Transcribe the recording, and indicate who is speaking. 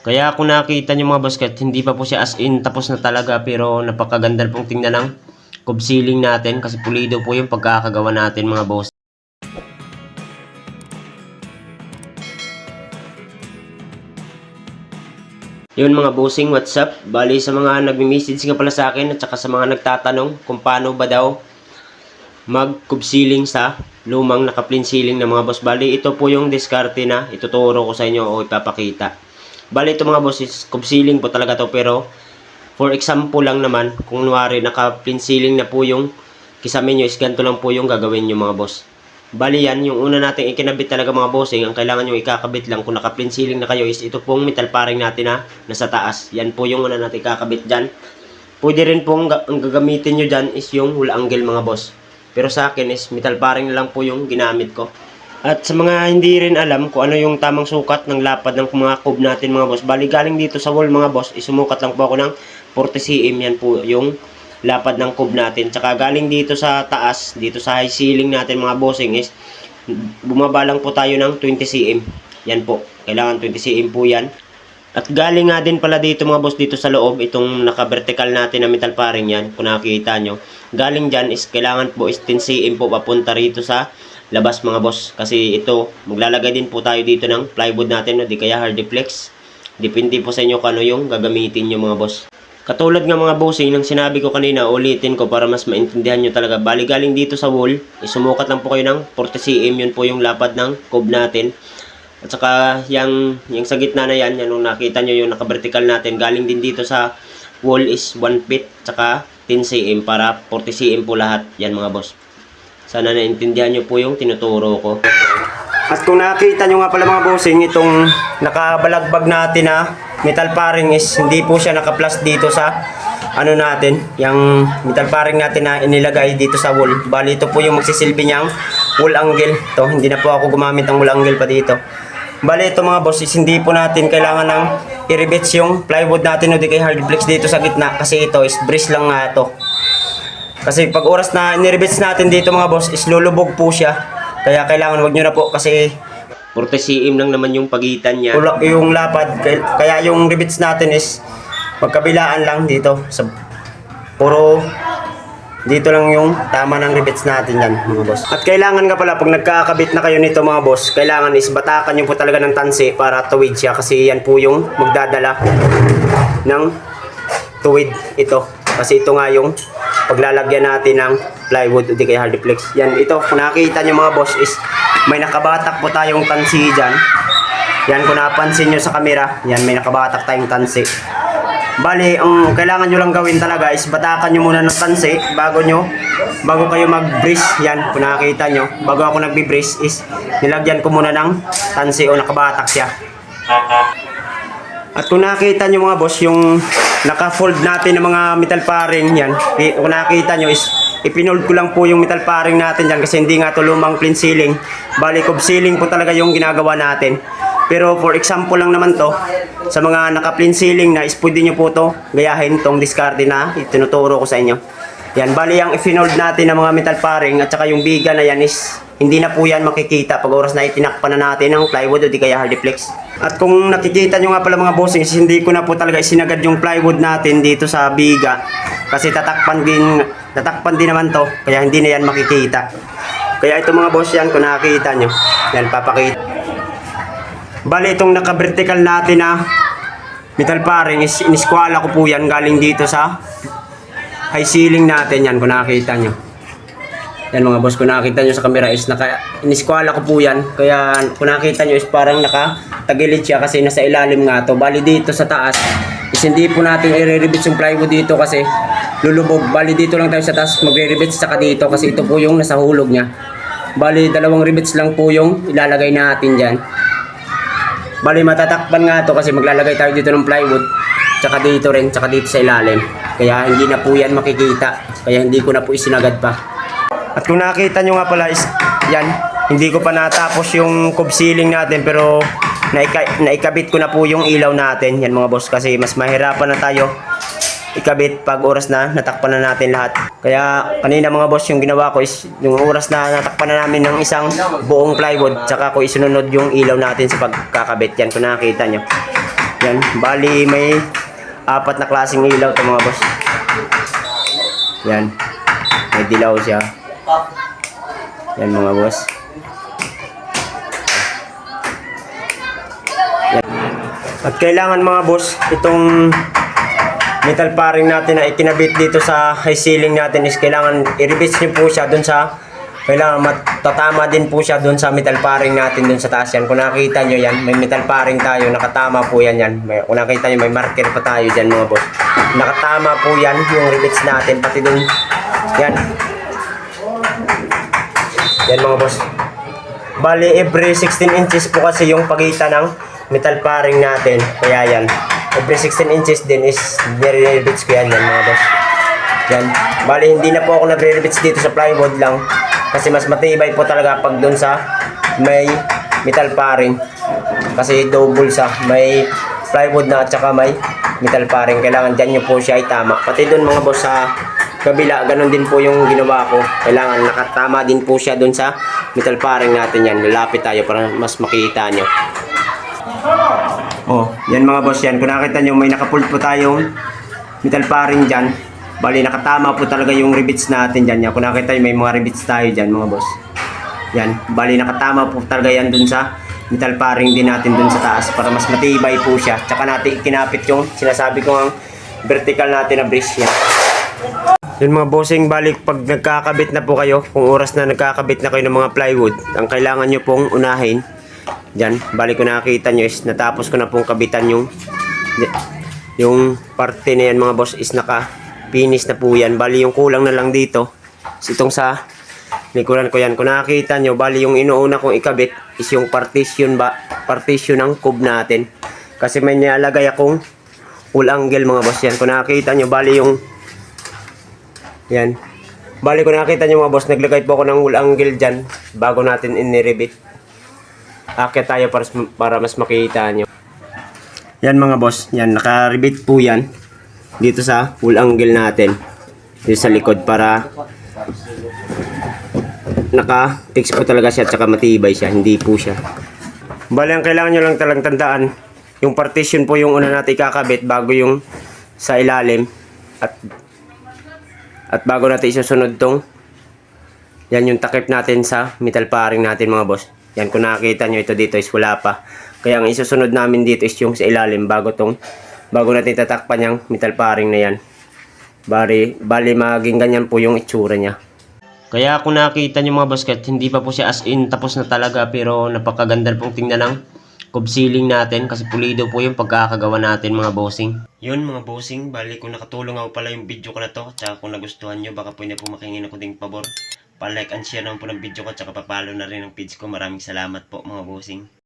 Speaker 1: Kaya kung nakita nyo mga kahit hindi pa po siya as in tapos na talaga pero napakaganda pong tingnan ng cob ceiling natin kasi pulido po yung pagkakagawa natin mga boss. Yun mga bossing, what's up? Bali sa mga nagme-message nga pala sa akin at saka sa mga nagtatanong kung paano ba daw mag cob ceiling sa lumang naka-plain ceiling ng mga boss. Bali ito po yung diskarte na ituturo ko sa inyo o ipapakita. Bali ito mga boss is ceiling po talaga to pero for example lang naman kung nuwari naka-plain ceiling na po yung kisame nyo is ganito lang po yung gagawin nyo mga boss. Bali yan, yung una nating ikinabit talaga mga bossing, ang kailangan nyo ikakabit lang kung naka-plain ceiling na kayo is ito pong metal paring natin na nasa taas. Yan po yung una natin ikakabit dyan. Pwede rin pong ang gagamitin nyo dyan is yung hula angle mga boss. Pero sa akin is metal paring na lang po yung ginamit ko. At sa mga hindi rin alam kung ano yung tamang sukat ng lapad ng mga cob natin mga boss. Bali galing dito sa wall mga boss, isumukat lang po ako ng 40 cm yan po yung lapad ng cob natin. Tsaka galing dito sa taas, dito sa high ceiling natin mga bossing is bumaba lang po tayo ng 20 cm. Yan po, kailangan 20 cm po yan. At galing nga din pala dito mga boss dito sa loob, itong naka-vertical natin na metal paring yan, kung nakikita nyo. Galing dyan is kailangan po is 10 cm po papunta rito sa labas mga boss. Kasi ito, maglalagay din po tayo dito ng plywood natin, no? di kaya hardiplex. Depende po sa inyo kung ano yung gagamitin nyo mga boss. Katulad nga mga bossing ng sinabi ko kanina, ulitin ko para mas maintindihan nyo talaga. Bali galing dito sa wall, isumukat lang po kayo ng 40 cm, yun po yung lapad ng cob natin. At saka yung, yung sa gitna na yan, yung nakita nyo yung naka-vertical natin, galing din dito sa wall is 1 feet, tsaka 10 cm para 40 cm po lahat. Yan mga boss. Sana naintindihan nyo po yung tinuturo ko. At kung nakita nyo nga pala mga bossing, itong nakabalagbag natin na metal paring is hindi po siya naka-plus dito sa ano natin, yung metal paring natin na inilagay dito sa wall. Bali ito po yung magsisilbi niyang wall angle. To, hindi na po ako gumamit ng wall angle pa dito. Bali ito mga boss is hindi po natin kailangan ng i-rivets yung plywood natin o di kay hardflex dito sa gitna kasi ito is brace lang nga ito. Kasi pag oras na niribits natin dito mga boss is lulubog po siya. Kaya kailangan wag nyo na po kasi 40 cm lang naman yung pagitan niya. Ulak yung lapad. Kaya, yung rivets natin is magkabilaan lang dito. Sa, puro dito lang yung tama ng rivets natin yan mga boss. At kailangan nga pala pag nagkakabit na kayo nito mga boss, kailangan is batakan nyo po talaga ng tansi para tuwid siya kasi yan po yung magdadala ng tuwid ito. Kasi ito nga yung paglalagyan natin ng plywood o di kaya hardiplex. Yan, ito, kung nakikita nyo mga boss is may nakabatak po tayong tansi dyan. Yan, kung napansin nyo sa camera, yan, may nakabatak tayong tansi. Bali, ang kailangan nyo lang gawin talaga is batakan nyo muna ng tansi bago nyo, bago kayo mag-brace. Yan, kung nakikita nyo, bago ako nagbi-brace is nilagyan ko muna ng tansi o nakabatak siya. At kung nakita nyo mga boss, yung naka-fold natin ng mga metal paring yan, kung nakita nyo is ipinold ko lang po yung metal paring natin dyan kasi hindi nga to lumang plain ceiling. Bali, cob ceiling po talaga yung ginagawa natin. Pero for example lang naman to, sa mga naka-plain ceiling na is pwede nyo po to gayahin tong discarte na itinuturo ko sa inyo. Yan, bali ang ipinold natin ng mga metal paring at saka yung biga na yan is hindi na po yan makikita pag oras na itinakpan na natin ng plywood o di kaya hardiplex. At kung nakikita nyo nga pala mga bossing, hindi ko na po talaga isinagad yung plywood natin dito sa biga. Kasi tatakpan din, tatakpan din naman to, kaya hindi na yan makikita. Kaya ito mga boss yan, kung nakikita nyo, yan papakita. Bali itong naka-vertical natin na metal paring is iniskwala ko po yan galing dito sa high ceiling natin yan kung nakikita nyo. Yan mga boss, kung nakita nyo sa camera is naka iniskwala ko po yan. Kaya kung nakita nyo is parang naka tagilid siya kasi nasa ilalim nga to. Bali dito sa taas is hindi po natin i-rivets yung plywood dito kasi lulubog. Bali dito lang tayo sa taas magre-rivets saka dito kasi ito po yung nasa hulog niya. Bali dalawang rivets lang po yung ilalagay natin dyan. Bali matatakpan nga to kasi maglalagay tayo dito ng plywood tsaka dito rin tsaka dito sa ilalim. Kaya hindi na po yan makikita. Kaya hindi ko na po isinagad pa. At kung nakita nyo nga pala is yan, hindi ko pa natapos yung cob ceiling natin pero naika, naikabit ko na po yung ilaw natin. Yan mga boss kasi mas mahirapan na tayo ikabit pag oras na natakpan na natin lahat. Kaya kanina mga boss yung ginawa ko is yung oras na natakpan na namin ng isang buong plywood tsaka ko isunod yung ilaw natin sa pagkakabit yan kung nakita nyo. Yan, bali may apat na klaseng ilaw to mga boss. Yan. May dilaw siya. Yan mga boss. Yan. At kailangan mga boss, itong metal paring natin na ikinabit dito sa high ceiling natin is kailangan i-reverse nyo po siya dun sa kailangan matatama din po siya dun sa metal paring natin dun sa taas yan. Kung nakita nyo yan, may metal paring tayo, nakatama po yan yan. May, kung nakita nyo, may marker pa tayo dyan mga boss. Nakatama po yan, yung rivets natin, pati dun, yan. Yan mga boss. Bali, every 16 inches po kasi yung pagitan ng metal paring natin. Kaya yan. Every 16 inches din is nire-rivets ko yan, yan mga boss. Yan. Bali, hindi na po ako nagre-rivets dito sa plywood lang. Kasi mas matibay po talaga pag dun sa may metal paring. Kasi double sa may plywood na at saka may metal paring. Kailangan dyan nyo po siya itama. Pati dun mga boss sa kabila, ganun din po yung ginawa ko. Kailangan nakatama din po siya dun sa metal paring natin yan. Lalapit tayo para mas makita nyo. Oh, yan mga boss yan. Kung nakita nyo, may nakapull po tayong metal paring dyan. Bali, nakatama po talaga yung rivets natin dyan. Yan. Kung nakita nyo, may mga rivets tayo dyan mga boss. Yan. Bali, nakatama po talaga yan dun sa metal paring din natin dun sa taas para mas matibay po siya. Tsaka natin kinapit yung sinasabi ko ang vertical natin na brace yan. Yun mga bossing, balik pag nagkakabit na po kayo, kung oras na nagkakabit na kayo ng mga plywood, ang kailangan nyo pong unahin, dyan, balik ko nakakita nyo is natapos ko na pong kabitan yung yung parte na yan mga boss is naka finish na po yan. Bali yung kulang na lang dito is itong sa likuran ko yan. Kung nakakita nyo, bali yung inuuna kong ikabit is yung partition ba, partition ng cube natin. Kasi may nilalagay akong full angle mga boss yan. Kung nakakita nyo, bali yung yan. Bali ko nakita nyo mga boss, naglagay po ako ng full angle dyan bago natin iniribit. Akit tayo para, para mas makita nyo. Yan mga boss, yan naka-rebate po yan dito sa full angle natin. Dito sa likod para naka-fix po talaga siya at saka matibay siya, hindi po siya. Bali ang kailangan nyo lang talang tandaan, yung partition po yung una natin kakabit bago yung sa ilalim at at bago natin isusunod tong yan yung takip natin sa metal paring natin mga boss. Yan kung nakikita nyo ito dito is wala pa. Kaya ang isusunod namin dito is yung sa ilalim bago tong bago natin tatakpan yung metal paring na yan. Bali, bali maging ganyan po yung itsura niya. Kaya kung nakita nyo mga boss kahit hindi pa po siya as in tapos na talaga pero napakaganda pong tingnan ng cube ceiling natin kasi pulido po yung pagkakagawa natin mga bossing. Yun mga bossing, bali kung nakatulong ako pala yung video ko na to at kung nagustuhan nyo baka pwede po makingin ako ding pabor. Pa-like and share naman po ng video ko at saka papalo na rin ang page ko. Maraming salamat po mga bossing.